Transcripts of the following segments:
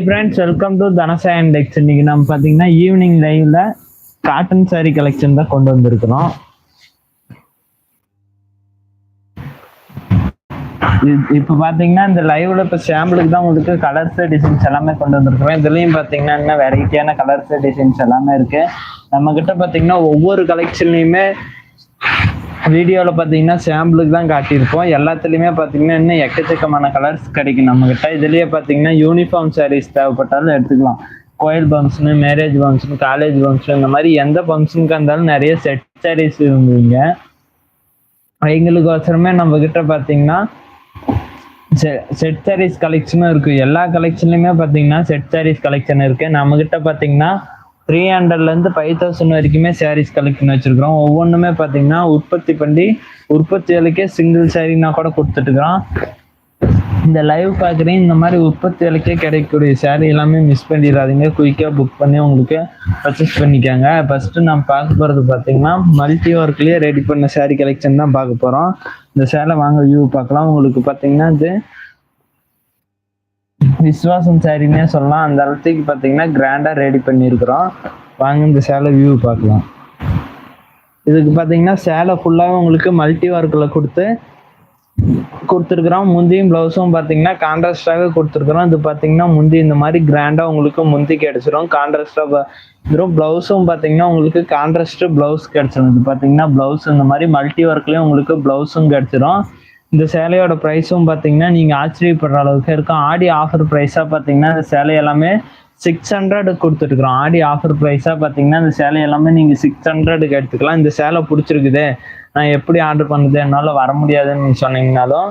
Hi friends welcome to Dhanasa index இன்னைக்கு நம்ம பார்த்தீங்கன்னா ஈவினிங் லைவ்ல காட்டன் சாரி கலெக்ஷன் தான் கொண்டு வந்திருக்கிறோம். இப்போ பார்த்தீங்கன்னா இந்த லைவ்ல இப்போ சாம்பிளுக்கு தான் உங்களுக்கு கலர்ஸ் டிசைன்ஸ் எல்லாமே கொண்டு வந்திருக்கிறோம். இதுலையும் பார்த்தீங்கன்னா இன்னும் வெரைட்டியான கலர்ஸ் டிசைன்ஸ் எல்லாமே இருக்கு. நம்ம கிட்ட பார்த்தீங்கன்னா ஒவ்வொரு கலெக்ஷன்லையுமே வீடியோவில் பார்த்தீங்கன்னா சாம்பிளுக்கு தான் காட்டியிருப்போம். எல்லாத்துலேயுமே பார்த்தீங்கன்னா இன்னும் எக்கச்சக்கமான கலர்ஸ் கிடைக்கும் நம்மக்கிட்ட இதுலேயே பார்த்தீங்கன்னா யூனிஃபார்ம் சாரீஸ் தேவைப்பட்டாலும் எடுத்துக்கலாம். கோயில் ஃபங்க்ஷனு மேரேஜ் பம்ப்ஸ்னு காலேஜ் ஃபங்க்ஷன் இந்த மாதிரி எந்த பம்ப்ஸுக்கு இருந்தாலும் நிறைய செட் சாரீஸ் இருந்தீங்க எங்களுக்கு அவசரமே நம்ம கிட்ட பார்த்தீங்கன்னா செட் சாரீஸ் கலெக்ஷனும் இருக்குது எல்லா கலெக்ஷன்லையுமே பார்த்தீங்கன்னா செட் சாரீஸ் கலெக்ஷன் இருக்குது நம்மக்கிட்ட பார்த்தீங்கன்னா த்ரீ ஹண்ட்ரட்லேருந்து ஃபைவ் தௌசண்ட் வரைக்குமே sarees கலெக்ஷன் வச்சுருக்குறோம். ஒவ்வொன்றுமே பார்த்தீங்கன்னா உற்பத்தி பண்ணி உற்பத்தி விலைக்கே சிங்கிள் சாரீனா கூட கொடுத்துட்டுருக்குறோம். இந்த லைவ் பார்க்குறேன் இந்த மாதிரி உற்பத்தி விலைக்கே கிடைக்கக்கூடிய சேரீ எல்லாமே மிஸ் பண்ணிடாதீங்க. குயிக்காக புக் பண்ணி உங்களுக்கு பர்ச்சேஸ் பண்ணிக்காங்க. ஃபஸ்ட்டு நம்ம பார்க்க போகிறது பார்த்தீங்கன்னா மல்டி ஒர்க்லேயே ரெடி பண்ண சேரீ கலெக்ஷன் தான் பார்க்க போகிறோம் இந்த சேலை வாங்க வியூ பார்க்கலாம். உங்களுக்கு பார்த்தீங்கன்னா இது விஸ்வாசம் சாரின்னே சொல்லலாம். அந்த இடத்துக்கு பார்த்தீங்கன்னா கிராண்டாக ரெடி பண்ணியிருக்கிறோம். வாங்க இந்த சேலை வியூ பார்க்கலாம். இதுக்கு பார்த்தீங்கன்னா சேலை ஃபுல்லாக உங்களுக்கு மல்டி ஒர்க்கில் கொடுத்து கொடுத்துருக்குறோம். முந்தியும் ப்ளவுஸும் பார்த்தீங்கன்னா கான்ட்ராஸ்டாக கொடுத்துருக்குறோம். இது பார்த்தீங்கன்னா முந்தி இந்த மாதிரி கிராண்டாக உங்களுக்கு முந்தி கிடச்சிரும் கான்ட்ராஸ்டாக வெறும் ப்ளவுஸும் பார்த்தீங்கன்னா உங்களுக்கு கான்ட்ராஸ்ட் ப்ளவுஸ் கிடச்சிரும் இது பார்த்தீங்கன்னா ப்ளவுஸ் இந்த மாதிரி மல்டி ஒர்க்லேயும் உங்களுக்கு ப்ளவுஸும் கிடச்சிரும். இந்த சேலையோட ப்ரைஸும் பார்த்தீங்கன்னா நீங்கள் ஆச்சரியப்படுற அளவுக்கு இருக்கும் ஆடி ஆஃபர் ப்ரைஸாக பார்த்தீங்கன்னா இந்த சேலை எல்லாமே சிக்ஸ் ஹண்ட்ரட் கொடுத்துருக்குறோம். ஆடி ஆஃபர் ப்ரைஸாக பார்த்தீங்கன்னா இந்த சேலை எல்லாமே நீங்கள் சிக்ஸ் ஹண்ட்ரடுக்கு எடுத்துக்கலாம். இந்த சேலை பிடிச்சிருக்குது. நான் எப்படி ஆர்டர் பண்ணுறது என்னால் வர முடியாதுன்னு சொன்னீங்கனாலும்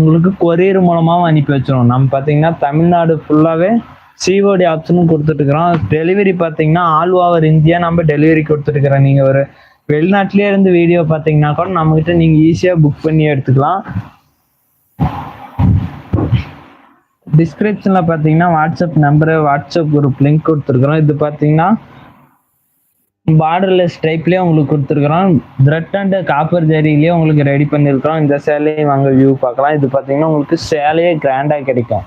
உங்களுக்கு கொரியர் மூலமாகவும் அனுப்பி வச்சிருவோம். நம்ம பார்த்தீங்கன்னா தமிழ்நாடு ஃபுல்லாகவே சிஓடி ஆப்ஷனும் கொடுத்துட்டுருக்குறோம். டெலிவரி பார்த்தீங்கன்னா ஆல் ஓவர் இந்தியா நம்ம டெலிவரி கொடுத்துருக்குறோம் நீங்கள் ஒரு வெளிநாட்டிலே இருந்து வீடியோ பார்த்தீங்கன்னா கூட நம்மகிட்ட நீங்கள் ஈஸியாக புக் பண்ணி எடுத்துக்கலாம். டிஸ்கிரிப்ஷனில் பார்த்தீங்கன்னா WhatsApp number WhatsApp group link கொடுத்துருக்குறோம். இது பார்த்தீங்கன்னா பார்டர்லெஸ் டைப்லேயே உங்களுக்கு கொடுத்துருக்குறோம். த்ரெட் அண்ட் காப்பர் ஜரியிலேயே உங்களுக்கு ரெடி பண்ணியிருக்கிறோம் இந்த சேலையை வாங்க வியூ பார்க்கலாம். இது பார்த்தீங்கன்னா உங்களுக்கு சேலையே கிராண்டாக கிடைக்கும்.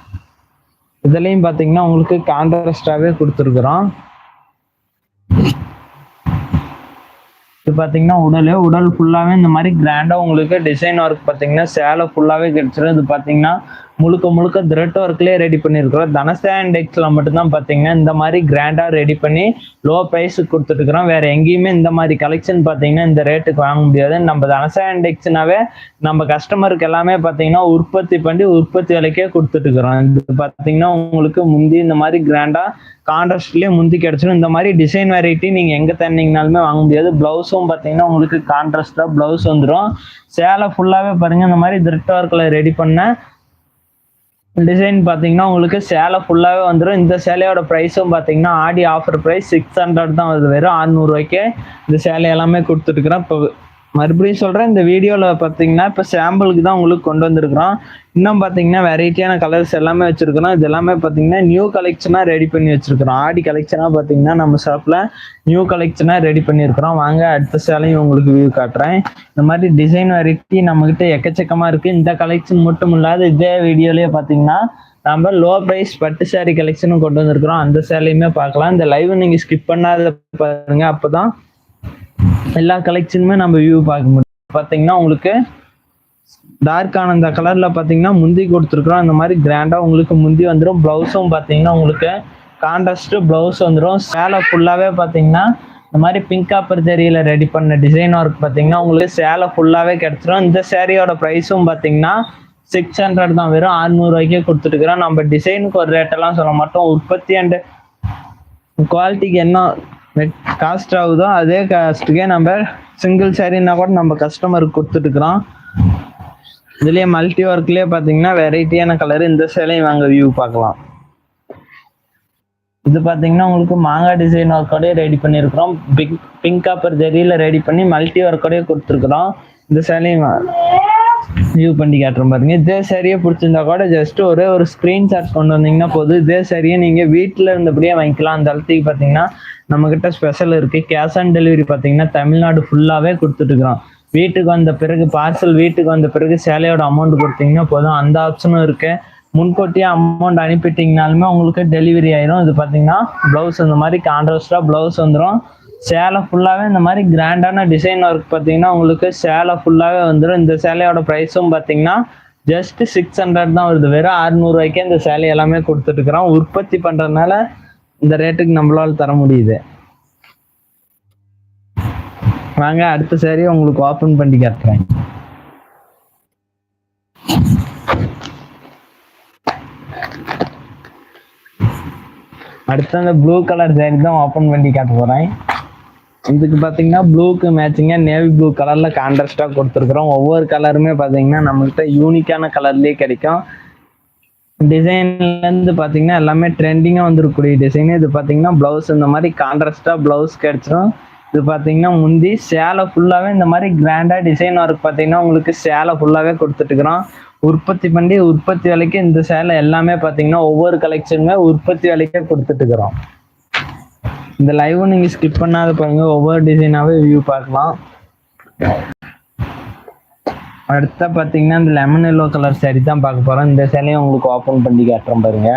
இதுலேயும் பார்த்தீங்கன்னா உங்களுக்கு கான்ட்ராஸ்டாகவே கொடுத்துருக்குறோம். இது பார்த்தீங்கன்னா உடல் உடல் ஃபுல்லாகவே இந்த மாதிரி கிராண்டாக உங்களுக்கு டிசைன் ஒர்க் பார்த்தீங்கன்னா சேலை ஃபுல்லாகவே கிடைச்சிடும் இது பார்த்தீங்கன்னா முழுக்க முழுக்க த்ரெட் ஒர்க்லேயே ரெடி பண்ணியிருக்கிறோம். தனசா இண்டெக்ஸில் மட்டும்தான் பார்த்தீங்கன்னா இந்த மாதிரி கிராண்டாக ரெடி பண்ணி லோ ப்ரைஸுக்கு கொடுத்துட்டுருக்குறோம். வேற எங்கேயுமே இந்த மாதிரி கலெக்ஷன் பார்த்தீங்கன்னா இந்த ரேட்டுக்கு வாங்க முடியாது நம்ம தனசா இண்டெக்ஸ்னாவே நம்ம கஸ்டமருக்கு எல்லாமே பார்த்தீங்கன்னா உற்பத்தி பண்ணி உற்பத்தி விலைக்கே கொடுத்துட்ருக்குறோம் இது பார்த்தீங்கன்னா உங்களுக்கு முந்தி இந்த மாதிரி கிராண்டாக கான்ட்ராஸ்ட்லேயே முந்தி கிடச்சிடும் இந்த மாதிரி டிசைன் வெரைட்டி நீங்கள் எங்கே தந்தீங்கனாலுமே வாங்க முடியாது. ப்ளவுஸும் பார்த்தீங்கன்னா உங்களுக்கு கான்ட்ராஸ்டாக ப்ளவுஸ் வந்துடும் சேலை ஃபுல்லாகவே பாருங்கள் இந்த மாதிரி திருட்டு ஒர்க்கில் ரெடி பண்ண டிசைன் பார்த்தீங்கன்னா உங்களுக்கு சேலை ஃபுல்லாகவே வந்துடும் இந்த சேலையோட ப்ரைஸும் பார்த்தீங்கன்னா ஆடி ஆஃபர் ப்ரைஸ் சிக்ஸ் ஹண்ட்ரட் தான் வருது. வெறும் அறநூறுவாய்க்கே இந்த சேலை எல்லாமே கொடுத்துருக்குறோம் இப்போ மறுபடியும் சொல்கிறேன் இந்த வீடியோவில் பார்த்தீங்கன்னா இப்போ சாம்பிளுக்கு தான் உங்களுக்கு கொண்டு வந்திருக்கிறோம். இன்னும் பார்த்தீங்கன்னா வெரைட்டியான கலர்ஸ் எல்லாமே வச்சுருக்கிறோம். இது எல்லாமே பார்த்தீங்கன்னா நியூ கலெக்ஷனாக ரெடி பண்ணி வச்சுருக்கிறோம். ஆடி கலெக்ஷனாக பார்த்தீங்கன்னா நம்ம ஷாப்பில் நியூ கலெக்ஷனாக ரெடி பண்ணியிருக்கிறோம் வாங்க அடுத்த சேலையும் உங்களுக்கு வியூ காட்டுறேன். இந்த மாதிரி டிசைன் வெரைட்டி நம்மக்கிட்ட எக்கச்சக்கமாக இருக்குது இந்த கலெக்ஷன் மட்டும் இல்லாத இதே வீடியோலேயே பார்த்தீங்கன்னா நம்ம லோ ப்ரைஸ் பட்டு saree கலெக்ஷனும் கொண்டு வந்திருக்கிறோம். அந்த சேலையுமே பார்க்கலாம். இந்த லைவ் நீங்கள் ஸ்கிப் பண்ணாத பாருங்க. அப்போ தான் எல்லா கலெக்ஷனுமே நம்ம வியூ பார்க்க முடியும். பார்த்தீங்கன்னா உங்களுக்கு டார்க் ஆனந்த கலர்ல பார்த்தீங்கன்னா முந்தி கொடுத்துருக்குறோம். இந்த மாதிரி கிராண்டாக உங்களுக்கு முந்தி வந்துடும் ப்ளவுஸும் பார்த்தீங்கன்னா உங்களுக்கு கான்ட்ராஸ்ட் ப்ளவுஸ் வந்துடும் சேலை ஃபுல்லாகவே பார்த்தீங்கன்னா இந்த மாதிரி பிங்க் அப்பர் ஜெரியில் ரெடி பண்ண டிசைன் ஒர்க் பார்த்தீங்கன்னா உங்களுக்கு சேலை ஃபுல்லாகவே கிடச்சிரும். இந்த சேரீயோட ப்ரைஸும் பார்த்தீங்கன்னா சிக்ஸ் ஹண்ட்ரட் தான். வெறும் அறுநூறுவாய்க்கே கொடுத்துட்டுக்கிறோம் நம்ம டிசைனுக்கு ஒரு ரேட்டெல்லாம் சொல்ல மாட்டோம். உற்பத்தி அண்டு குவாலிட்டிக்கு என்ன காஸ்ட் ஆகுதோ? அதே காஸ்ட்டுக்கே நம்ம சிங்கிள் சாரின்னா கூட நம்ம கஸ்டமருக்கு கொடுத்துட்டுக்கிறோம் இதுலயே மல்டி ஒர்க்லேயே பாத்தீங்கன்னா வெரைட்டியான கலர் இந்த சேலையும் வாங்க வியூ பார்க்கலாம். இது பாத்தீங்கன்னா உங்களுக்கு மாங்காய் டிசைன் ஒர்க்கோடய ரெடி பண்ணியிருக்கிறோம் பிங்க் பிங்க் காப்பர் ஜெரியில ரெடி பண்ணி மல்டி ஒர்க்கோடய கொடுத்துருக்குறோம். இந்த சேலையும் வியூ பண்ணி காட்டுறோம் பாருங்க. இதே சரியே பிடிச்சிருந்தா கூட ஜஸ்ட் ஒரே ஒரு ஸ்க்ரீன்ஷாட் கொண்டு வந்தீங்கன்னா போதும். இதே சரியே நீங்க வீட்டில் இருந்தபடியே வாங்கிக்கலாம். அந்த இடத்துக்கு பார்த்தீங்கன்னா நம்ம கிட்ட ஸ்பெஷல் இருக்கு. கேஷ் ஆன் டெலிவரி பார்த்தீங்கன்னா தமிழ்நாடு ஃபுல்லாகவே கொடுத்துட்ருக்குறோம் வீட்டுக்கு வந்த பிறகு பார்சல் வீட்டுக்கு வந்த பிறகு சேலையோட அமௌண்ட் கொடுத்தீங்கன்னா போதும். அந்த ஆப்ஷனும் இருக்கு. முன்கூட்டியே அமௌண்ட் அனுப்பிட்டீங்கனாலுமே உங்களுக்கு டெலிவரி ஆயிரும். இது பார்த்தீங்கன்னா ப்ளவுஸ் இந்த மாதிரி கான்ட்ராஸ்டாக ப்ளவுஸ் வந்துடும் சேலை ஃபுல்லாகவே இந்த மாதிரி கிராண்டான டிசைன் ஒர்க் பார்த்தீங்கன்னா உங்களுக்கு சேலை ஃபுல்லாகவே வந்துடும் இந்த சேலையோட ப்ரைஸும் பார்த்தீங்கன்னா ஜஸ்ட் சிக்ஸ் ஹண்ட்ரட் தான் வருது. வெறும் அறுநூறுவாய்க்கே இந்த சேலை எல்லாமே கொடுத்துட்ருக்குறோம் உற்பத்தி பண்ணுறதுனால இந்த ரேட்டுக்கு நம்மளால தர முடியுது. வாங்க அடுத்த சேரீ உங்களுக்கு ஓப்பன் பண்ணி காட்டுறேன். அடுத்து அந்த ப்ளூ கலர் சேரீ தான் ஓப்பன் பண்ணி காட்ட போகிறேன் இதுக்கு பார்த்தீங்கன்னா ப்ளூக்கு மேட்சிங்காக நேவி ப்ளூ கலரில் கான்ட்ராஸ்டாக கொடுத்துருக்குறோம். ஒவ்வொரு கலருமே பார்த்தீங்கன்னா நம்மகிட்ட யூனிக்கான கலர்லேயே கிடைக்கும். டிசைன்லேருந்து பார்த்தீங்கன்னா எல்லாமே ட்ரெண்டிங்காக வந்துருக்கக்கூடிய டிசைன் இது பார்த்தீங்கன்னா ப்ளவுஸ் இந்த மாதிரி கான்ட்ராஸ்டாக ப்ளவுஸ் கிடைச்சிரும். இது பார்த்தீங்கன்னா முந்தி சேலை ஃபுல்லாகவே இந்த மாதிரி கிராண்டாக டிசைன் ஒர்க் பார்த்தீங்கன்னா உங்களுக்கு சேலை ஃபுல்லாகவே கொடுத்துட்டுருக்குறோம். உற்பத்தி பண்ணி உற்பத்தி விலைக்கு இந்த சேலை எல்லாமே பார்த்தீங்கன்னா ஒவ்வொரு கலெக்ஷனுமே உற்பத்தி விலைக்கே கொடுத்துட்டுருக்குறோம். இந்த லைவ் நீங்க ஸ்கிப் பண்ணாத பாருங்க. ஒவ்வொரு டிசைனாவே வியூ பார்க்கலாம். அடுத்த பார்த்தீங்கன்னா இந்த லெமன் எல்லோ கலர் சேரீ தான் பார்க்க போகிறோம் இந்த சேலையும் உங்களுக்கு ஓப்பன் பண்ணி காட்டுறோம் பாருங்க.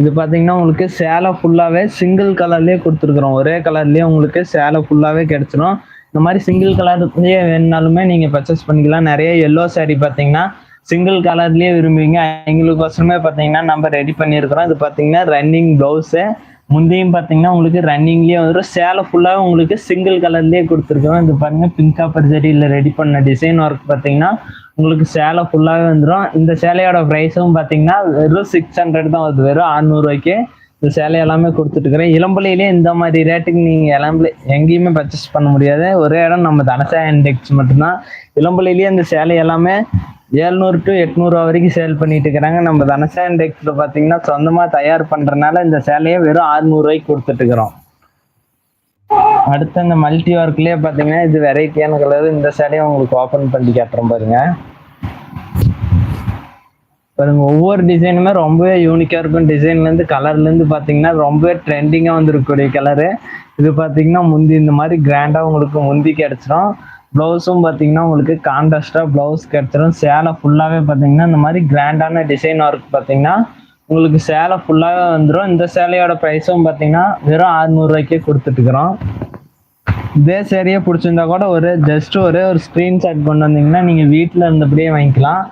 இது பார்த்தீங்கன்னா உங்களுக்கு சேலை ஃபுல்லாகவே சிங்கிள் கலர்லேயே கொடுத்துருக்குறோம். ஒரே கலர்லேயே உங்களுக்கு சேலை ஃபுல்லாகவே கிடைச்சிரும். இந்த மாதிரி சிங்கிள் கலர்லேயே வேணுனாலுமே நீங்கள் பர்ச்சேஸ் பண்ணிக்கலாம். நிறைய எல்லோ சேரீ பார்த்தீங்கன்னா சிங்கிள் கலர்லேயே விரும்புவீங்க. எங்களுக்கோசரமே பார்த்தீங்கன்னா நம்ம ரெடி பண்ணியிருக்கிறோம். இது பார்த்தீங்கன்னா ரன்னிங் ப்ளவுஸு முந்தையும் பார்த்தீங்கன்னா உங்களுக்கு ரன்னிங்லேயே வந்துடும் சேலை ஃபுல்லாக உங்களுக்கு சிங்கிள் கலர்லேயே கொடுத்துருக்கோம். இது பாருங்க பிங்க் காப்பர் ரெடி பண்ண டிசைன் ஒர்க் பார்த்தீங்கன்னா உங்களுக்கு சேலை ஃபுல்லாகவே வந்துடும் இந்த சேலையோட ப்ரைஸும் பார்த்தீங்கன்னா வெறும் சிக்ஸ் ஹண்ட்ரட் தான் வருது. வெறும் அறநூறுவாய்க்கு இந்த சேலை எல்லாமே கொடுத்துட்டுருக்குறேன். இளம்பலையிலே இந்த மாதிரி ரேட்டுக்கு நீங்கள் இளம்பலை எங்கேயுமே பர்ச்சேஸ் பண்ண முடியாது. ஒரே இடம் நம்ம தனசா இண்டெக்ஸ் மட்டும்தான். இளம்பலையிலேயே இந்த சேலை எல்லாமே ஏழ்நூறு டு எட்நூறுவா வரைக்கும் சேல் பண்ணிட்டு இருக்கிறாங்க. நம்ம தனசா இண்டெக்ஸில் பார்த்தீங்கன்னா சொந்தமாக தயார் பண்ணுறதுனால இந்த சேலையை வெறும் அறுநூறுவாய்க்கு கொடுத்துட்டு இருக்கிறோம். அடுத்து அந்த மல்டி ஒர்க்லேயே பார்த்தீங்கன்னா இது வெரைட்டியான கலர் இந்த சேலையை உங்களுக்கு ஓப்பன் பண்ணி காட்டுறோம் பாருங்க. பாருங்க ஒவ்வொரு டிசைனுமே ரொம்பவே யூனிக்காக இருக்கும். டிசைன்லேருந்து கலர்லேருந்து பார்த்தீங்கன்னா ரொம்பவே ட்ரெண்டிங்காக வந்துருக்கக்கூடிய கலரு இது பார்த்தீங்கன்னா முந்தி இந்த மாதிரி கிராண்டாக உங்களுக்கு முந்தி கிடச்சிரும். ப்ளவுஸும் பார்த்தீங்கன்னா உங்களுக்கு கான்ட்ராஸ்டாக ப்ளவுஸ் கிடச்சிரும். சேலை ஃபுல்லாகவே பார்த்தீங்கன்னா இந்த மாதிரி கிராண்டான டிசைன் ஒர்க் பார்த்தீங்கன்னா உங்களுக்கு சேலை ஃபுல்லாகவே வந்துடும் இந்த சேலையோட ப்ரைஸும் பார்த்தீங்கன்னா வெறும் அறுநூறுவாய்க்கே கொடுத்துட்டுக்குறோம் இதே சேரியே பிடிச்சிருந்தா கூட ஒரு ஜஸ்ட் ஒரே ஒரு ஸ்க்ரீன்ஷாட் கொண்டு வந்தீங்கன்னா நீங்கள் வீட்டில் இருந்தபடியே வாங்கிக்கலாம்.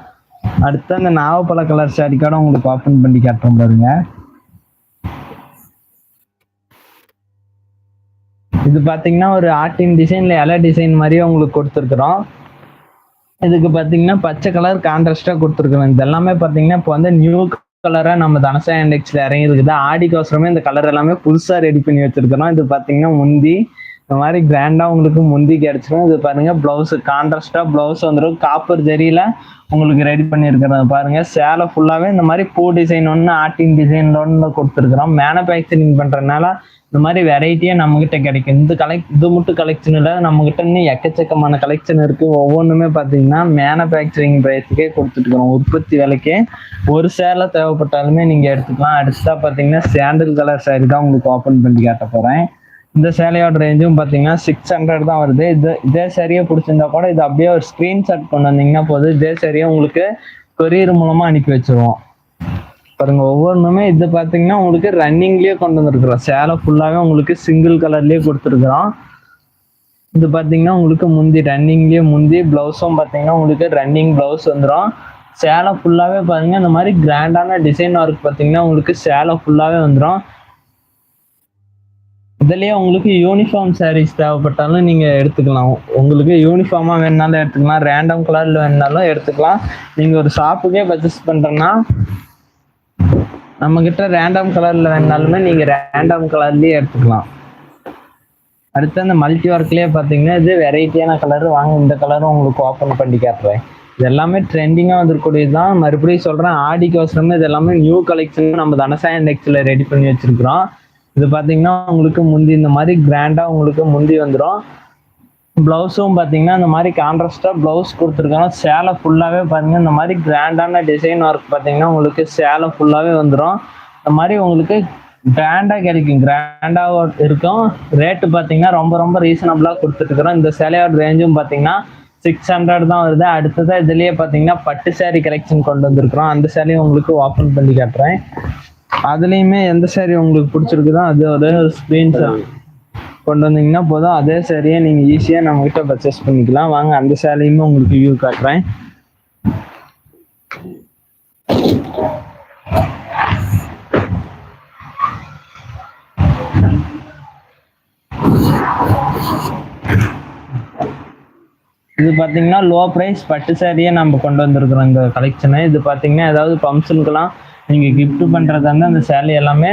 அடுத்து அந்த நாவப்பழ கலர் சாரி கார்டு உங்களுக்கு ஓப்பன் பண்ணி காட்டுறோம் பாருங்க. இது பார்த்தீங்கன்னா ஒரு ஆர்டின் டிசைன்ல இலை டிசைன் மாதிரியே உங்களுக்கு கொடுத்துருக்குறோம். இதுக்கு பார்த்தீங்கன்னா பச்சை கலர் கான்ட்ராஸ்டாக கொடுத்துருக்குறோம். இது எல்லாமே பார்த்தீங்கன்னா இப்போ வந்து நியூ கலராக நம்ம தனசா இண்டெக்ஸில் இறங்கியிருக்குது. ஆடிக்கோசரமே இந்த கலர் எல்லாமே புதுசாக ரெடி பண்ணி வச்சிருக்கிறோம். இது பார்த்தீங்கன்னா முந்தி இந்த மாதிரி கிராண்டாக உங்களுக்கு முந்தி கிடச்சிரும். இது பாருங்க ப்ளவுஸு கான்ட்ராஸ்டாக ப்ளவுஸ் வந்துடும் காப்பர் ஜரியில் உங்களுக்கு ரெடி பண்ணியிருக்கிறது பாருங்க. சேலை ஃபுல்லாகவே இந்த மாதிரி பூ டிசைன் ஒன்று ஆட்டின் டிசைன் ஒன்று கொடுத்துருக்குறோம். மேனுஃபேக்சரிங் பண்ணுறதுனால இந்த மாதிரி வெரைட்டியாக நம்மகிட்ட கிடைக்கும். இந்த கலெக் இது மட்டும் கலெக்ஷன் இல்லை நம்மகிட்ட இன்னும் எக்கச்சக்கமான கலெக்ஷன் இருக்கு. ஒவ்வொன்றுமே பார்த்தீங்கன்னா மேனுஃபேக்சரிங் ப்ரைஸுக்கே கொடுத்துட்டுருக்கோம் உற்பத்தி விலைக்கே ஒரு சேலை தேவைப்பட்டாலுமே நீங்கள் எடுத்துக்கலாம். அடுத்ததாக பார்த்தீங்கன்னா சாண்டில் கலர் சேரீ தான் உங்களுக்கு ஓப்பன் பண்ணி காட்ட போகிறேன் இந்த சேலையோட ரேஞ்சும் பார்த்தீங்கன்னா சிக்ஸ் ஹண்ட்ரட் தான் வருது. இது இதே சரியாக பிடிச்சிருந்தா கூட இது அப்படியே ஒரு ஸ்க்ரீன்ஷாட் கொண்டு வந்தீங்கன்னா போதும். இதே சரியாக உங்களுக்கு கொரியர் மூலமாக அனுப்பி வச்சிருவோம். பாருங்க ஒவ்வொன்றுமே இது பார்த்தீங்கன்னா உங்களுக்கு ரன்னிங்லேயே கொண்டு வந்துருக்குறோம். சேலை ஃபுல்லாகவே உங்களுக்கு சிங்கிள் கலர்லேயே கொடுத்துருக்குறோம். இது பார்த்தீங்கன்னா உங்களுக்கு முந்தி ரன்னிங்லேயே முந்தி ப்ளவுஸும் பார்த்தீங்கன்னா உங்களுக்கு ரன்னிங் ப்ளவுஸ் வந்துடும் சேலை ஃபுல்லாகவே பாருங்க இந்த மாதிரி கிராண்டான டிசைன் ஒர்க் பார்த்தீங்கன்னா உங்களுக்கு சேலை ஃபுல்லாகவே வந்துடும் இதுலயே உங்களுக்கு யூனிஃபார்ம் சாரீஸ் தேவைப்பட்டாலும் நீங்க எடுத்துக்கலாம். உங்களுக்கு யூனிஃபார்மா வேணுனாலும் எடுத்துக்கலாம். ரேண்டம் கலர்ல வேணுனாலும் எடுத்துக்கலாம். நீங்க ஒரு ஷாப்புக்கே பர்ச்சேஸ் பண்றேன்னா நம்ம கிட்ட ரேண்டம் கலர்ல வேணுனாலுமே நீங்க ரேண்டம் கலர்லயே எடுத்துக்கலாம். அடுத்து அந்த மல்டி ஒர்க்லயே பாத்தீங்கன்னா இது வெரைட்டியான கலர் வாங்க இந்த கலரும் உங்களுக்கு ஓப்பன் பண்ணி காட்டுறேன். இது எல்லாமே ட்ரெண்டிங்காக வந்திருக்கூடியது தான் மறுபடியும் சொல்கிறேன் ஆடிக்கு அவசரமே இது எல்லாமே நியூ கலெக்ஷன் நம்ம தனசாயன் டெக்ஸில் ரெடி பண்ணி வச்சுருக்குறோம். இது பார்த்தீங்கன்னா உங்களுக்கு முந்தி இந்த மாதிரி கிராண்டாக உங்களுக்கு முந்தி வந்துடும் ப்ளவுஸும் பார்த்தீங்கன்னா இந்த மாதிரி கான்ட்ராஸ்டாக ப்ளவுஸ் கொடுத்துருக்காங்க. சேலை ஃபுல்லாகவே பார்த்தீங்கன்னா இந்த மாதிரி கிராண்டான டிசைன் ஒர்க் பார்த்தீங்கன்னா உங்களுக்கு சேலை ஃபுல்லாகவே வந்துடும் இந்த மாதிரி உங்களுக்கு கிராண்டாக கிடைக்கும். கிராண்டாக இருக்கும். ரேட்டு பார்த்தீங்கன்னா ரொம்ப ரொம்ப ரீசனபிளாக கொடுத்துருக்குறோம். இந்த சேலையோட ரேஞ்சும் பார்த்தீங்கன்னா சிக்ஸ் ஹண்ட்ரட் தான் வருது. அடுத்ததான் இதுலேயே பார்த்தீங்கன்னா பட்டு சேரீ கலெக்ஷன் கொண்டு வந்திருக்கிறோம். அந்த சேலையும் உங்களுக்கு ஓப்பன் பண்ணி காட்டுறேன். அதுலேயுமே எந்த saree உங்களுக்கு பிடிச்சிருக்குதோ அது ஒரு ஸ்க்ரீன்ஷாட் கொண்டு வந்தீங்கன்னா போதும். அதே சரியை நீங்கள் ஈஸியாக நம்மகிட்ட பர்ச்சேஸ் பண்ணிக்கலாம். வாங்க அந்த சேலையுமே உங்களுக்கு வியூ காட்டுறேன். இது பார்த்தீங்கன்னா லோ ப்ரைஸ் பட்டு சாரியே நம்ம கொண்டு வந்திருக்கிறோம். இந்த கலெக்ஷனை இது பார்த்தீங்கன்னா ஏதாவது ஃபங்க்ஷனுக்கெல்லாம் நீங்கள் கிஃப்ட் பண்ணுறதா இருந்தால் அந்த சேலை எல்லாமே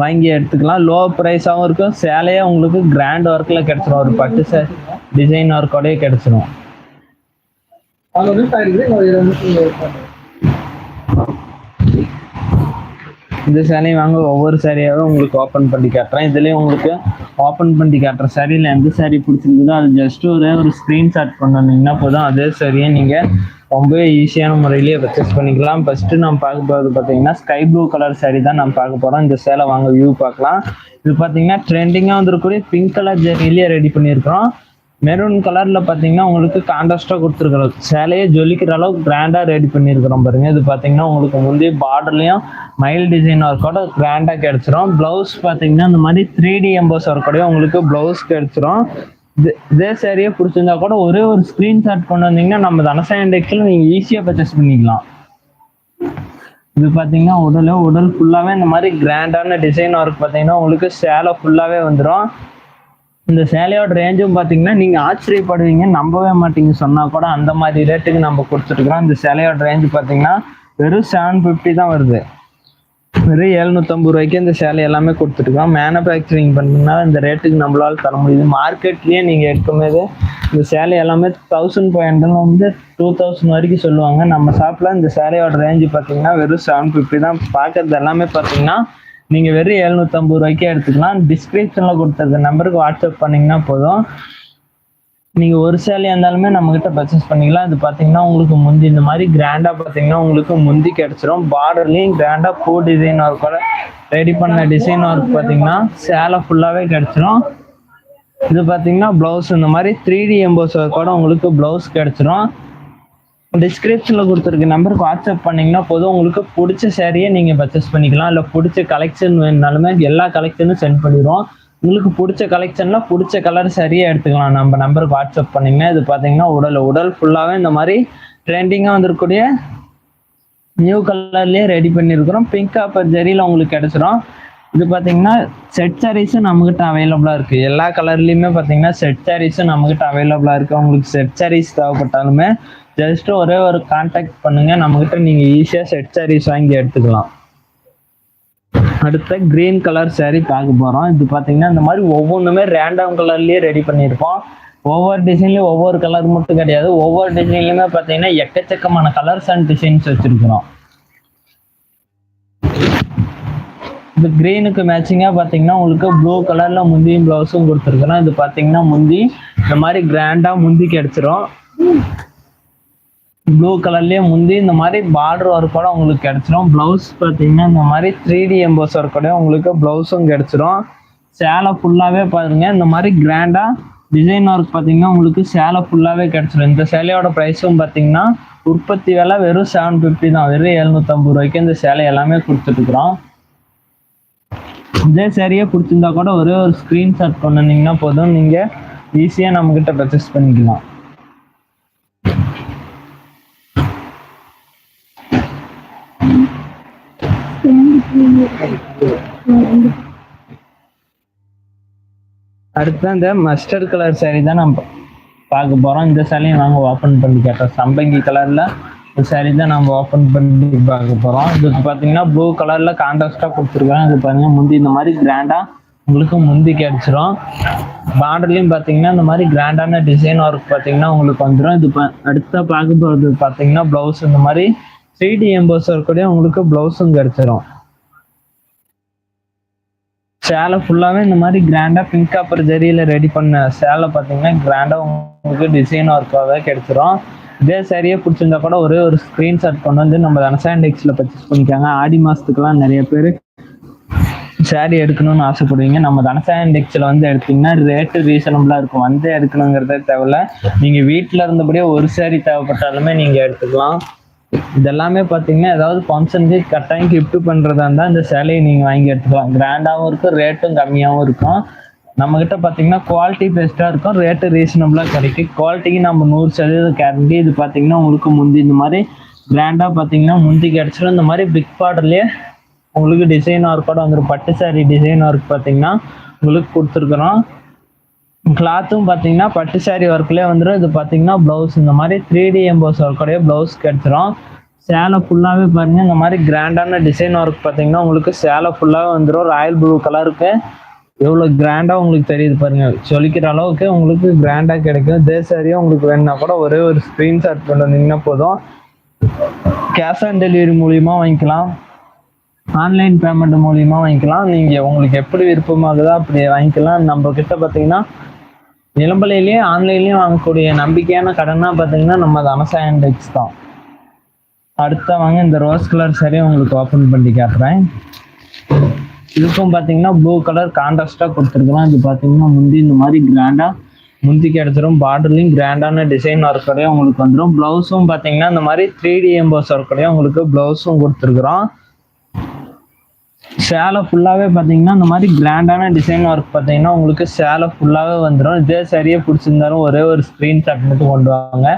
வாங்கி எடுத்துக்கலாம். லோ ப்ரைஸாகவும் இருக்கும். சேலையே உங்களுக்கு கிராண்ட் ஒர்க்கில் கிடச்சிரும். ஒரு பட்டு சே டிசைன் ஒர்க்கோடயே கிடச்சிரும் அவங்க வந்து சார் இது இது வந்து இந்த சேலையும் வாங்க ஒவ்வொரு சாரியாவே உங்களுக்கு ஓப்பன் பண்ணி காட்டுறேன். இதுலேயும் உங்களுக்கு ஓப்பன் பண்ணி காட்டுற சாரியில் எந்த சேரீ பிடிச்சிருக்குதோ அது ஜஸ்ட் ஒரே ஒரு ஸ்க்ரீன்ஷாட் கொண்டு போதும். அதே சரியை நீங்கள் ரொம்பவே ஈஸியான முறையிலேயே பர்ச்சேஸ் பண்ணிக்கலாம். ஃபஸ்ட்டு நம்ம பார்க்க போகிறது பார்த்தீங்கன்னா ஸ்கை ப்ளூ கலர் சேரீ தான் நம்ம பார்க்க போகிறோம் இந்த சேலை வாங்க வியூ பார்க்கலாம். இது பார்த்தீங்கன்னா ட்ரெண்டிங்காக வந்துருக்கூடிய பிங்க் கலர் ஜெரிலேயே ரெடி பண்ணியிருக்கிறோம். மெரூன் கலர்ல பாத்தீங்கன்னா உங்களுக்கு கான்ட்ராஸ்டா கொடுத்துருக்குறோம் சேலையே ஜொலிக்கிற அளவுக்கு கிராண்டா ரெடி பண்ணியிருக்கிறோம் பாருங்க. இது பாத்தீங்கன்னா உங்களுக்கு முந்தைய பார்டர்லையும் மயில் டிசைன் ஒர்க்கோட கிராண்டா கிடைச்சிரும். பிளவுஸ் பாத்தீங்கன்னா இந்த மாதிரி த்ரீ டி எம்போஸ் ஒர்க்கோடய உங்களுக்கு பிளவுஸ் கிடைச்சிரும். இதே சேரீயே பிடிச்சிருந்தா கூட ஒரே ஒரு ஸ்கிரீன்ஷாட் கொண்டு வந்தீங்கன்னா நம்ம தனசா இண்டெக்ஸ்ல நீங்க ஈஸியா பர்ச்சேஸ் பண்ணிக்கலாம். இது பாத்தீங்கன்னா உடல் உடல் ஃபுல்லாவே இந்த மாதிரி கிராண்டான டிசைன் ஒர்க் பாத்தீங்கன்னா உங்களுக்கு சேலை ஃபுல்லாவே வந்துடும் இந்த சேலையோட ரேஞ்சும் பார்த்தீங்கன்னா நீங்கள் ஆச்சரியப்படுவீங்க நம்பவே மாட்டீங்க. சொன்னால் கூட அந்த மாதிரி ரேட்டுக்கு நம்ம கொடுத்துட்ருக்குறோம் இந்த சேலையோட ரேஞ்சு பார்த்தீங்கன்னா வெறும் செவன் ஃபிஃப்டி தான் வருது. வெறும் எழுநூத்தம்பது ரூபாய்க்கு இந்த சேலை எல்லாமே கொடுத்துருக்கோம். மேனுஃபேக்சரிங் பண்ணீங்கன்னா இந்த ரேட்டுக்கு நம்மளால தர முடியுது. மார்க்கெட்லேயே நீங்கள் எடுக்கும்போது இந்த சேலை எல்லாமே தௌசண்ட் ஃபைவ் ஹண்ட்ரட்ல வந்து டூ தௌசண்ட் வரைக்கும் சொல்லுவாங்க. நம்ம ஷாப்பில் இந்த சேலையோட ரேஞ்சு பார்த்தீங்கன்னா வெறும் செவன் ஃபிஃப்டி தான். பார்க்கறது எல்லாமே பார்த்தீங்கன்னா நீங்க வெறும் எழுநூத்தம்பது ரூபாய்க்கே எடுத்துக்கலாம். டிஸ்கிரிப்ஷன்ல கொடுத்துருக்க நம்பருக்கு வாட்ஸ்அப் பண்ணீங்கன்னா போதும். நீங்க ஒரு சேலையா இருந்தாலுமே நம்ம கிட்ட பர்ச்சேஸ் பண்ணிக்கலாம். இது பாத்தீங்கன்னா உங்களுக்கு முந்தி இந்த மாதிரி கிராண்டா பாத்தீங்கன்னா உங்களுக்கு முந்தி கிடைச்சிரும். பார்டர்லயும் கிராண்டா பூ டிசைன் ஒர்க்கோட ரெடி பண்ண டிசைன் ஒர்க் பாத்தீங்கன்னா சேலை ஃபுல்லாவே கிடைச்சிரும். இது பாத்தீங்கன்னா பிளவுஸ் இந்த மாதிரி த்ரீ டி எம்போஸ் ஒர்க்கோட உங்களுக்கு பிளவுஸ் கிடைச்சிரும். டிஸ்கிரிப்ஷன்ல கொடுத்துருக்க நம்பருக்கு வாட்ஸ்அப் பண்ணீங்கன்னா போதும். உங்களுக்கு பிடிச்ச சேரீயை நீங்க பர்ச்சேஸ் பண்ணிக்கலாம். இல்ல பிடிச்ச கலெக்ஷன் வேணுனாலுமே எல்லா கலெக்ஷனும் சென்ட் பண்ணிடுவோம். உங்களுக்கு பிடிச்ச கலெக்ஷன்லாம் பிடிச்ச கலர் சரியா எடுத்துக்கலாம். நம்ம நம்பருக்கு வாட்ஸ்அப் பண்ணீங்கன்னா இது பாத்தீங்கன்னா உடல் உடல் ஃபுல்லாவே இந்த மாதிரி ட்ரெண்டிங்காக வந்திருக்கக்கூடிய நியூ கலர்லயே ரெடி பண்ணியிருக்கிறோம் பிங்க் காப்பர் ஜெரியில் உங்களுக்கு கிடைச்சிரும். இது பார்த்தீங்கன்னா செட் சாரீஸும் நம்மகிட்ட அவைலபிளாக இருக்குது எல்லா கலர்லேயுமே பார்த்தீங்கன்னா செட் சாரீஸும் நம்மகிட்ட அவைலபிளாக இருக்குது உங்களுக்கு செட் சாரீஸ் தேவைப்பட்டாலுமே ஜஸ்ட் ஒரே ஒரு கான்டாக்ட் பண்ணுங்க. நம்மகிட்ட நீங்கள் ஈஸியாக செட் சாரீஸ் வாங்கி எடுத்துக்கலாம். அடுத்த கிரீன் கலர் saree பார்க்க போகிறோம் இது பார்த்தீங்கன்னா இந்த மாதிரி ஒவ்வொன்றுமே ரேண்டம் கலர்லேயே ரெடி பண்ணியிருப்போம். ஒவ்வொரு டிசைன்லேயும் ஒவ்வொரு கலர் மட்டும் கிடையாது. ஒவ்வொரு டிசைன்லையுமே பார்த்தீங்கன்னா எக்கச்சக்கமான கலர்ஸ் அண்ட் டிசைன்ஸ் வச்சுருக்கிறோம். இந்த கிரீனுக்கு மேட்சிங்காக பார்த்தீங்கன்னா உங்களுக்கு ப்ளூ கலரில் முந்தியும் ப்ளவுஸும் கொடுத்துருக்குறோம். இது பார்த்தீங்கன்னா முந்தி இந்த மாதிரி கிராண்டாக முந்தி கிடச்சிரும் ப்ளூ கலர்லேயே முந்தி இந்த மாதிரி பார்டர் ஒர்க்கோட உங்களுக்கு கிடச்சிரும். ப்ளவுஸ் பார்த்தீங்கன்னா இந்த மாதிரி த்ரீ டி எம்போஸ் ஒர்க்கோட உங்களுக்கு ப்ளவுஸும் கிடச்சிரும். சேலை ஃபுல்லாகவே பாருங்க. இந்த மாதிரி கிராண்டாக டிசைன் ஒர்க் பார்த்தீங்கன்னா உங்களுக்கு சேலை ஃபுல்லாகவே கிடச்சிரும். இந்த சேலையோட ப்ரைஸும் பார்த்தீங்கன்னா உற்பத்தி விலை வெறும் செவன் ஃபிஃப்டி தான். வெறும் எழுநூற்றம்பது ரூபாய்க்கு இந்த சேலை எல்லாமே கொடுத்துட்டுருக்குறோம் இதே சரியாக கொடுத்துருந்தா கூட ஒரே ஒரு ஸ்க்ரீன்ஷாட் கொண்டு வந்தீங்கன்னா போதும். நீங்கள் ஈஸியாக நம்மக்கிட்ட பர்ச்சேஸ் பண்ணிக்கலாம். அடுத்து இந்த மஸ்டர்ட் கலர் saree தான் நம்ம பார்க்க போகிறோம் இந்த சேலையும் நாங்கள் ஓப்பன் பண்ணி கேட்டோம் சம்பங்கி கலரில் இந்த saree தான் நம்ம ஓப்பன் பண்ணி பார்க்க போகிறோம் இதுக்கு பார்த்தீங்கன்னா ப்ளூ கலரில் கான்ட்ராஸ்டாக கொடுத்துருக்காங்க இது பாத்தீங்கன்னா முந்தி இந்த மாதிரி கிராண்டாக உங்களுக்கு முந்தி கிடைச்சிரும். பார்டர்லையும் பார்த்தீங்கன்னா இந்த மாதிரி கிராண்டான டிசைன் ஒர்க் பார்த்தீங்கன்னா உங்களுக்கு வந்துடும் இது பா- அடுத்த பார்க்க போகிறது பார்த்தீங்கன்னா ப்ளவுஸ் இந்த மாதிரி த்ரீ டி எம்போஸ் ஒர்க்கோடய உங்களுக்கு ப்ளவுஸும் கிடைச்சிரும். சேலை ஃபுல்லாகவே இந்த மாதிரி கிராண்டாக பிங்க் காப்பர் ஜரியில் ரெடி பண்ண சேலை பார்த்தீங்கன்னா கிராண்டாக உங்களுக்கு டிசைன் ஒர்க்காகவே கிடைச்சிரும். இதே சரியாக பிடிச்சிருந்தா கூட ஒரே ஒரு ஸ்க்ரீன்ஷாட் கொண்டு வந்து நம்ம தனசாண்டெக்ஸில் பர்ச்சேஸ் பண்ணிக்காங்க. ஆடி மாதத்துக்குலாம் நிறைய பேர் சேரீ எடுக்கணும்னு ஆசைப்படுவீங்க. நம்ம தனசாண்டெக்ஸில் வந்து எடுத்தீங்கன்னா ரேட்டு ரீசனபிளாக இருக்கும். வந்து எடுக்கணுங்கிறதே தேவையில்ல. நீங்கள் வீட்டில் இருந்தபடியே ஒரு சேரீ தேவைப்பட்டாலுமே நீங்கள் எடுத்துக்கலாம். இதெல்லாமே பார்த்தீங்கன்னா ஏதாவது ஃபங்க்ஷனுக்கு கட்டாயம் கிஃப்ட் பண்ணுறதா இருந்தால் இந்த சேலையை நீங்கள் வாங்கி எடுத்துக்கலாம். கிராண்டாகவும் இருக்கும் ரேட்டும் கம்மியாகவும் இருக்கும். நம்மக்கிட்ட பார்த்தீங்கன்னா குவாலிட்டி பெஸ்ட்டாக இருக்கும் ரேட்டு ரீசனபிளாக கிடைக்கும். குவாலிட்டிக்கு நம்ம நூறு சதவீதம் கேரண்டி இது பார்த்தீங்கன்னா உங்களுக்கு முந்தி இந்த மாதிரி கிராண்டாக பார்த்தீங்கன்னா முந்தி கிடச்சிடும் இந்த மாதிரி பிக் பார்டர்லேயே உங்களுக்கு டிசைன் ஒர்க்கோட வந்துடும் பட்டு சாரீ டிசைன் ஒர்க் பார்த்தீங்கன்னா உங்களுக்கு கொடுத்துருக்குறோம். கிளாத்தும் பார்த்தீங்கன்னா பட்டு சாரீ ஒர்க்லேயே வந்துடும் இது பார்த்தீங்கன்னா ப்ளவுஸ் இந்த மாதிரி த்ரீ டி எம்போஸ் ஒர்க்கோடைய ப்ளவுஸ் கிடச்சிரும். சேலை ஃபுல்லாகவே பாருங்க. இந்த மாதிரி கிராண்டான டிசைன் ஒர்க் பார்த்தீங்கன்னா உங்களுக்கு சேலை ஃபுல்லாகவே வந்துடும் ராயல் ப்ளூ கலருக்கு எவ்வளோ கிராண்டாக உங்களுக்கு தெரியுது பாருங்க. சொல்லிக்கிற அளவுக்கு உங்களுக்கு கிராண்டாக கிடைக்கும். இதே சாரியும் உங்களுக்கு வேணும்னா கூட ஒரே ஒரு ஸ்க்ரீன்ஷாட் கொண்டு வந்தீங்கன்னா போதும். கேஷ் ஆன் டெலிவரி மூலியமாக வாங்கிக்கலாம். ஆன்லைன் பேமெண்ட் மூலியமாக வாங்கிக்கலாம். நீங்கள் உங்களுக்கு எப்படி விருப்பமாகுதோ அப்படி வாங்கிக்கலாம். நம்ம கிட்ட பார்த்தீங்கன்னா நிலம்பலையிலேயே ஆன்லைன்லேயும் வாங்கக்கூடிய நம்பிக்கையான கடன்னா பார்த்தீங்கன்னா நம்ம தனசா டெக்ஸ் தான். அடுத்த வாங்க இந்த ரோஸ் கலர் சரி உங்களுக்கு ஓப்பன் பண்ணி காட்டுறேன். இதுக்கும் பார்த்தீங்கன்னா ப்ளூ கலர் கான்ட்ராஸ்டாக கொடுத்துருக்குறோம் இது பார்த்தீங்கன்னா முந்தி இந்த மாதிரி கிராண்டாக முந்தி எடுத்துரும். பார்டர்லையும் கிராண்டான டிசைன் ஒர்க்கடையும் உங்களுக்கு வந்துடும் ப்ளவுஸும் பார்த்தீங்கன்னா இந்த மாதிரி த்ரீ டி எம்போஸ் ஒர்க்கடையும் உங்களுக்கு ப்ளவுஸும் கொடுத்துருக்குறோம். சேலை ஃபுல்லாகவே பார்த்தீங்கன்னா இந்த மாதிரி கிராண்டான டிசைன் ஒர்க் பார்த்தீங்கன்னா உங்களுக்கு சேலை ஃபுல்லாகவே வந்துடும் இதே சரியே பிடிச்சிருந்தாலும் ஒரே ஒரு ஸ்க்ரீன்ஷாட் மட்டும் கொண்டு வாங்க.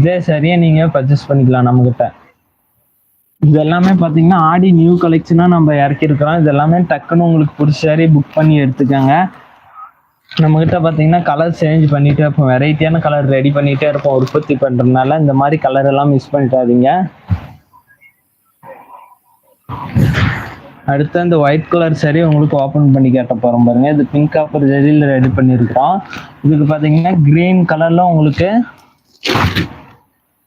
இதே சரியாக நீங்கள் பர்ச்சேஸ் பண்ணிக்கலாம் நம்மக்கிட்ட இது எல்லாமே பார்த்தீங்கன்னா ஆடி நியூ கலெக்ஷனாக நம்ம இறக்கிருக்கிறோம் இது எல்லாமே டக்குன்னு உங்களுக்கு பிடிச்ச புக் பண்ணி எடுத்துக்கோங்க. நம்மக்கிட்ட பார்த்தீங்கன்னா கலர் சேஞ்ச் பண்ணிகிட்டே இருப்போம். வெரைட்டியான கலர் ரெடி பண்ணிகிட்டே இருப்போம். உற்பத்தி பண்ணுறதுனால இந்த மாதிரி கலர் எல்லாம் மிஸ் பண்ணிட்டாதீங்க அடுத்து அந்த ஒயிட் கலர் சரி உங்களுக்கு ஓப்பன் பண்ணி கேட்ட போகிறோம் பாருங்க. இது பிங்க் காப்பர் ஜெரியில் ரெடி பண்ணியிருக்கிறோம். இதுக்கு பார்த்தீங்கன்னா க்ரீன் கலரில் உங்களுக்கு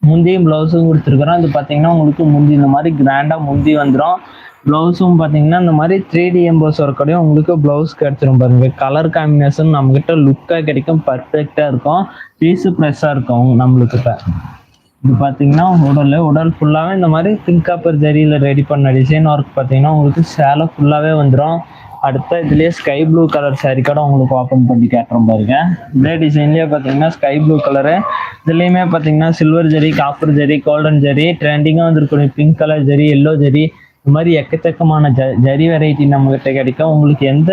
முந்தியும் ப்ளவுஸும் கொடுத்துருக்குறோம். இது பார்த்தீங்கன்னா உங்களுக்கு முந்தி இந்த மாதிரி கிராண்டாக முந்தி வந்துடும் ப்ளவுஸும் பார்த்தீங்கன்னா இந்த மாதிரி த்ரீ டி எம்போஸ் ஒர்க்கோடையும் உங்களுக்கு ப்ளவுஸ் கிடச்சிரும் பாருங்கள் கலர் காம்பினேஷன் நம்மக்கிட்ட லுக்காக கிடைக்கும் பர்ஃபெக்டாக இருக்கும். பீஸு ப்ரெஸ்ஸாக இருக்கும் நம்மளுக்கு இப்போ இது பார்த்தீங்கன்னா உடல் உடல் ஃபுல்லாகவே இந்த மாதிரி பிங்க் ஜரியில் ரெடி பண்ண டிசைன் ஒர்க் பார்த்தீங்கன்னா உங்களுக்கு சேலை ஃபுல்லாகவே வந்துடும் அடுத்த இதுலேயே ஸ்கை ப்ளூ கலர் சாரி கூட உங்களுக்கு ஓப்பன் பண்ணி கேட்டுறோம் பாருங்க. இதே டிசைன்லேயே பார்த்தீங்கன்னா ஸ்கை ப்ளூ கலரு இதுலேயுமே பார்த்தீங்கன்னா சில்வர் ஜெரி காப்பர் ஜெரி கோல்டன் ஜரி ட்ரெண்டிங்காக வந்திருக்கணும் பிங்க் கலர் ஜெரி எல்லோ ஜெரி இந்த மாதிரி எக்கச்சக்கமான ஜ ஜரி வெரைட்டி நம்மகிட்ட கிடைக்கும். உங்களுக்கு எந்த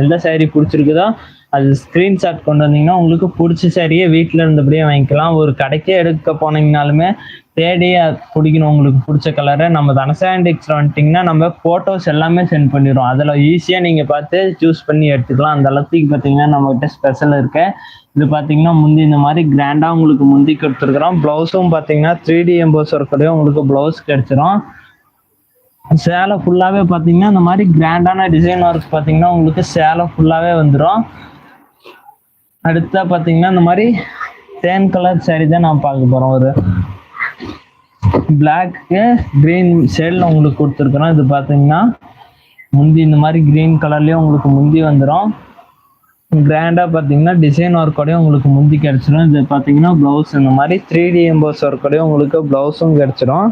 எந்த saree பிடிச்சிருக்குதோ அது ஸ்க்ரீன்ஷாட் கொண்டு வந்தீங்கன்னா உங்களுக்கு பிடிச்ச சரியே வீட்டில் இருந்தபடியே வாங்கிக்கலாம். ஒரு கடைக்கே எடுக்க போனீங்கனாலுமே தேடி பிடிக்கணும். உங்களுக்கு பிடிச்ச கலரை நம்ம தனசாண்டிக்ஸில் வந்துட்டிங்கன்னா நம்ம ஃபோட்டோஸ் எல்லாமே சென்ட் பண்ணிடுவோம் அதில் ஈஸியாக நீங்கள் பார்த்து சூஸ் பண்ணி எடுத்துக்கலாம். அந்த அளவுக்கு பார்த்தீங்கன்னா நம்மகிட்ட ஸ்பெஷல் இருக்கு. இது பார்த்தீங்கன்னா முந்தி இந்த மாதிரி கிராண்டாக உங்களுக்கு முந்தி கொடுத்துருக்குறோம். ப்ளவுஸும் பார்த்தீங்கன்னா த்ரீ டி எம்போஸ் ஒர்க்கோடய உங்களுக்கு ப்ளவுஸ் கிடைச்சிரும். சேலை ஃபுல்லாகவே பார்த்தீங்கன்னா இந்த மாதிரி கிராண்டான டிசைன் ஒர்க் பார்த்தீங்கன்னா உங்களுக்கு சேலை ஃபுல்லாகவே வந்துடும் அடுத்தா பார்த்தீங்கன்னா இந்த மாதிரி தேன் கலர் சாரி தான் நான் பார்க்க போகிறோம் ஒரு பிளாக்கு க்ரீன் ஷேடில் உங்களுக்கு கொடுத்துருக்குறோம். இது பார்த்தீங்கன்னா முந்தி இந்த மாதிரி க்ரீன் கலர்லயும் உங்களுக்கு முந்தி வந்துடும் கிராண்டாக பார்த்தீங்கன்னா டிசைன் ஒர்க்கோடய உங்களுக்கு முந்தி கிடச்சிரும். இது பார்த்தீங்கன்னா ப்ளவுஸ் இந்த மாதிரி த்ரீ டி எம்போஸ் ஒர்க்கோடய உங்களுக்கு ப்ளவுஸும் கிடச்சிரும்.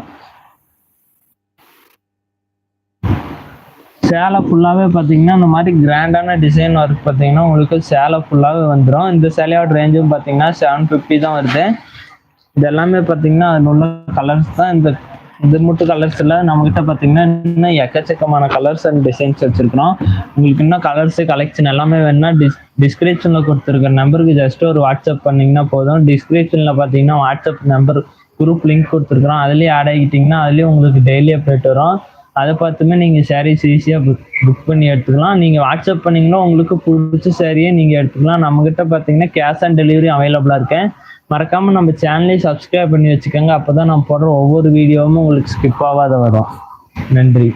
சேலை ஃபுல்லாகவே பார்த்தீங்கன்னா இந்த மாதிரி கிராண்டான டிசைன் ஒர்க் பார்த்தீங்கன்னா உங்களுக்கு சேலை ஃபுல்லாகவே வந்துடும் இந்த சேலையோட ரேஞ்சும் பார்த்தீங்கன்னா செவன் ஃபிஃப்டி தான் வருது. இது எல்லாமே பார்த்தீங்கன்னா அதில் உள்ள கலர்ஸ் தான். இந்த இது மட்டும் கலர்ஸ் இல்லை நம்மகிட்ட பார்த்தீங்கன்னா இன்னும் எக்கச்சக்கமான கலர்ஸ் அண்ட் டிசைன்ஸ் வச்சுருக்கிறோம். உங்களுக்கு இன்னும் கலர்ஸு கலெக்ஷன் எல்லாமே வேணும்னா டிஸ் டிஸ்கிரிப்ஷனில் கொடுத்துருக்க நம்பருக்கு ஜஸ்ட் ஒரு வாட்ஸ்அப் பண்ணிங்கன்னா போதும். டிஸ்கிரிப்ஷனில் பார்த்தீங்கன்னா வாட்ஸ்அப் நம்பர் குரூப் லிங்க் கொடுத்துருக்குறோம். அதுலேயே ஆட் ஆகிட்டிங்கன்னா அதுலேயும் உங்களுக்கு டெய்லி அப்டேட் வரும். அதை பார்த்துமே நீங்கள் சாரீஸ் ஈஸியாக புக் புக் பண்ணி எடுத்துக்கலாம். நீங்கள் வாட்ஸ்அப் பண்ணீங்கன்னா உங்களுக்கு பிடிச்ச சாரியே நீங்கள் எடுத்துக்கலாம். நம்மக்கிட்ட பார்த்தீங்கன்னா கேஷ் ஆன் டெலிவரி அவைலபிளாக இருக்கேன். மறக்காமல் நம்ம சேனலையும் சப்ஸ்கிரைப் பண்ணி வச்சுக்கோங்க. அப்போ தான் நான் போடுற ஒவ்வொரு வீடியோவும் உங்களுக்கு ஸ்கிப் ஆகாத வரும். நன்றி.